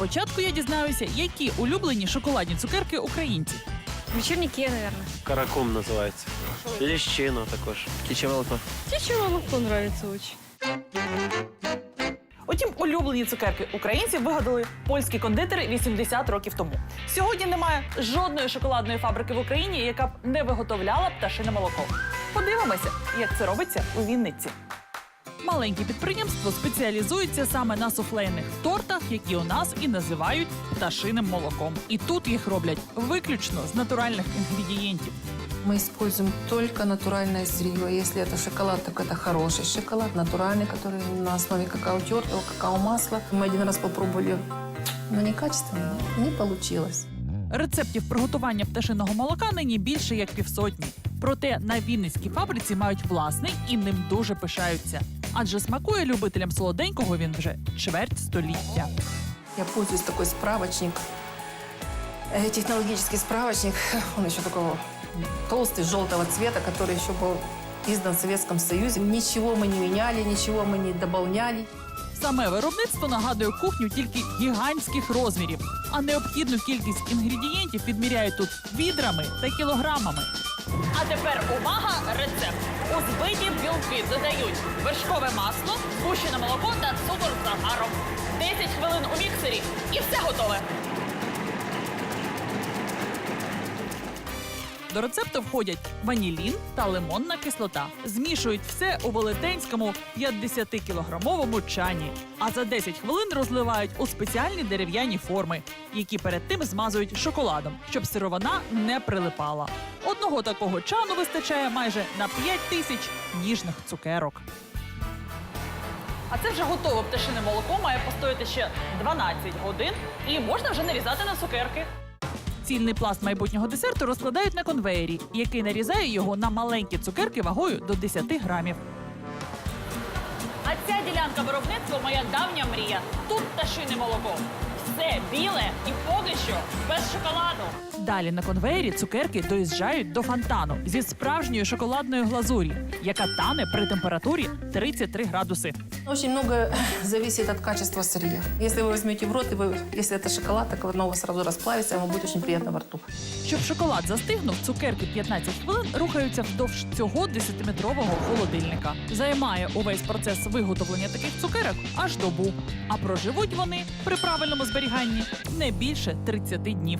Спочатку я дізнаюся, які улюблені шоколадні цукерки українців. Вечерники, наверное. Каракум називається. Ліщина також. Птіче молоко. Птичье молоко нравится очень. Утім, улюблені цукерки українців вигадали польські кондитери 80 років тому. Сьогодні немає жодної шоколадної фабрики в Україні, яка б не виготовляла пташине молоко. Подивимося, як це робиться у Вінниці. Маленьке підприємство спеціалізується саме на суфлейних тортах, які у нас і називають пташиним молоком. І тут їх роблять виключно з натуральних інгредієнтів. Мы используем только натуральное сырье. Если это шоколад, так это хороший шоколад, натуральный, который на основе какао тертого, какао масла. Мы один раз попробовали, но некачественно, не получилось. Рецептів приготування пташиного молока нині більше як півсотні. Проте на Вінницькій фабриці мають власний і ним дуже пишаються. Адже смакує любителям солоденького він вже чверть століття. Я пользуюсь такой справочник, э, технологический справочник. Он еще такого толстый, желтого цвета, который еще был издан в Советском Союзе. Ничего мы не меняли, ничего мы не дополняли. Саме виробництво нагадує кухню тільки гігантських розмірів, а необхідну кількість інгредієнтів підміряють тут відрами та кілограмами. А тепер увага! Рецепт. Білки додають вершкове масло, згущене молоко та цукор з загаром. 10 хвилин у міксері і все готове. До рецепту входять ванілін та лимонна кислота. Змішують все у велетенському 50-кілограмовому чані. А за 10 хвилин розливають у спеціальні дерев'яні форми, які перед тим змазують шоколадом, щоб сировина не прилипала. Одного такого чану вистачає майже на 5 тисяч ніжних цукерок. А це вже готове пташине молоко має постояти ще 12 годин і можна вже нарізати на цукерки. Цільний пласт майбутнього десерту розкладають на конвеєрі, який нарізає його на маленькі цукерки вагою до 10 грамів. А ця ділянка виробництва моя давня мрія. Тут пташине молоко. Все біле і поки що без шоколаду. Далі на конвеєрі цукерки доїжджають до фонтану зі справжньою шоколадною глазурі, яка тане при температурі 33 градуси. Очень много зависит от качества сырья. Если вы возьмете в рот, и вы, если это шоколад, так оно у вас сразу расплавится, вам будет очень приятно во рту. Щоб шоколад застигнув, цукерки 15 хвилин рухаються вздовж цього 10-метрового холодильника. Займає увесь процес виготовлення таких цукерок аж добу. А проживуть вони при правильному зберіганні не більше 30 днів.